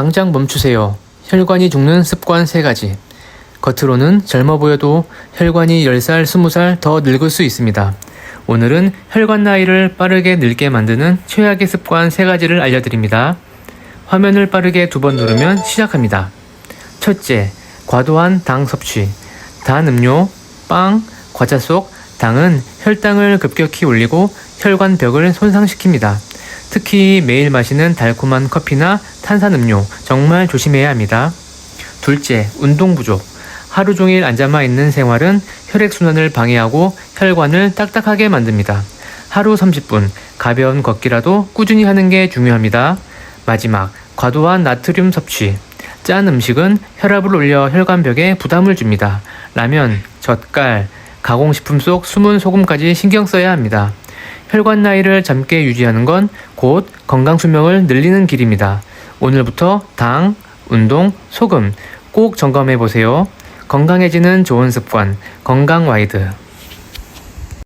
당장 멈추세요. 혈관이 죽는 습관 3가지. 겉으로는 젊어 보여도 혈관이 10살, 20살 더 늙을 수 있습니다. 오늘은 혈관 나이를 빠르게 늙게 만드는 최악의 습관 3가지를 알려드립니다. 화면을 빠르게 두 번 누르면 시작합니다. 첫째, 과도한 당 섭취. 단 음료, 빵, 과자 속 당은 혈당을 급격히 올리고 혈관 벽을 손상시킵니다. 특히 매일 마시는 달콤한 커피나 탄산음료 정말 조심해야 합니다. 둘째, 운동 부족. 하루 종일 앉아만 있는 생활은 혈액순환을 방해하고 혈관을 딱딱하게 만듭니다. 하루 30분 가벼운 걷기라도 꾸준히 하는 게 중요합니다. 마지막, 과도한 나트륨 섭취. 짠 음식은 혈압을 올려 혈관벽에 부담을 줍니다. 라면, 젓갈, 가공식품 속 숨은 소금까지 신경 써야 합니다. 혈관 나이를 젊게 유지하는 건 곧 건강 수명을 늘리는 길입니다. 오늘부터 당, 운동, 소금 꼭 점검해 보세요. 건강해지는 좋은 습관, 건강 와이드.